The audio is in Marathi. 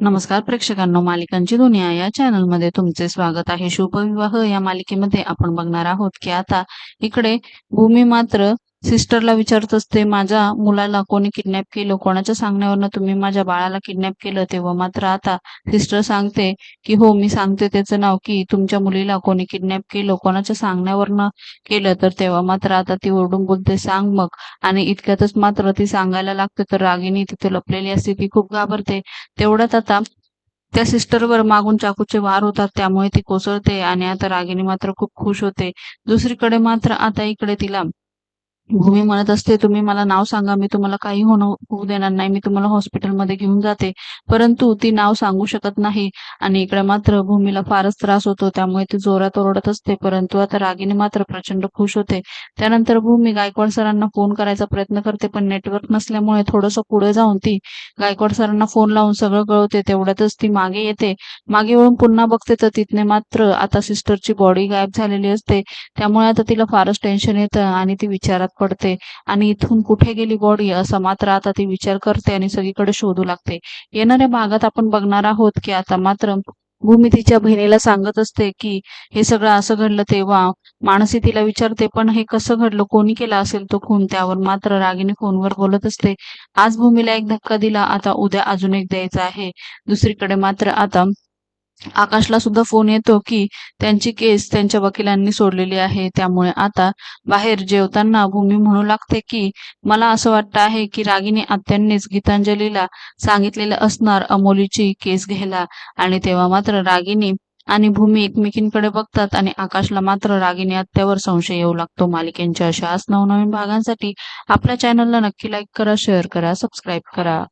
नमस्कार प्रेक्षकांनो मालिकांची दुनिया या चॅनलमध्ये तुमचे स्वागत आहे. शुभविवाह या मालिकेमध्ये आपण बघणार आहोत की आता इकडे भूमी मात्र सिस्टरला विचारत असते माझ्या मुलाला कोणी किडनॅप केलं? कोणाच्या सांगण्यावरनं तुम्ही माझ्या बाळाला किडनॅप केलं? तेव्हा मात्र आता सिस्टर सांगते की हो मी सांगते त्याचं नाव की तुमच्या मुलीला कोणी किडनॅप केलं कोणाच्या सांगण्यावरनं केलं? तर तेव्हा मात्र आता ती ओरडून बोलते सांग मग. आणि इतक्यातच मात्र ती सांगायला लागते तर रागिनी तिथे लपलेली असते ती खूप घाबरते. तेवढ्यात आता त्या सिस्टरवर मागून चाकूचे वार होतात त्यामुळे ती कोसळते आणि आता रागिनी मात्र खूप खुश होते. दुसरीकडे मात्र आता इकडे तिला भूमी म्हणत असते तुम्ही मला नाव सांगा मी तुम्हाला काही होणं होऊ देणार नाही मी तुम्हाला हॉस्पिटलमध्ये घेऊन जाते. परंतु ती नाव सांगू शकत नाही आणि इकडे मात्र भूमीला फारच त्रास होतो त्यामुळे ती जोरात ओरडत असते. परंतु आता रागिनी मात्र प्रचंड खुश होते. त्यानंतर भूमी गायकवाड सरांना फोन करायचा प्रयत्न करते पण नेटवर्क नसल्यामुळे थोडंसं पुढे जाऊन ती गायकवाड सरांना फोन लावून सगळं कळवते. तेवढ्यातच ती मागे येते. मागे वळून पुन्हा बघते तर तिथने मात्र आता सिस्टरची बॉडी गायब झालेली असते. त्यामुळे आता तिला फारच टेन्शन येतं आणि ती विचारात पडते आणि इथून कुठे गेली बॉडी असं मात्र आता ती विचार करते आणि सगळीकडे शोधू लागते. येणाऱ्या भागात आपण बघणार आहोत की आता मात्र भूमी तिच्या बहिणीला सांगत असते की हे सगळं असं घडलं तेव्हा? मानसी तिला विचारते पण हे कसं घडलं? कोणी केलं असेल तो खून? त्यावर मात्र रागिनी फोनवर बोलत असते आज भूमीला एक धक्का दिला आता उद्या अजून एक द्यायचा आहे. दुसरीकडे मात्र आता आकाशला सुद्धा फोन येतो की त्यांची केस त्यांच्या वकिलांनी सोडलेली आहे. त्यामुळे आता बाहेर जेवताना भूमी म्हणू लागते की मला असं वाटतं आहे की रागिनी आत्यांनीच गीतांजलीला सांगितलेलं असणार अमोलीची केस घ्यायला. आणि तेव्हा मात्र रागिनी आणि भूमी एकमेकींकडे बघतात आणि आकाशला मात्र रागिनी आत्यावर संशय येऊ लागतो. मालिकेंच्या अशाच नवनवीन भागांसाठी आपल्या चॅनलला नक्की लाईक करा शेअर करा सबस्क्राईब करा.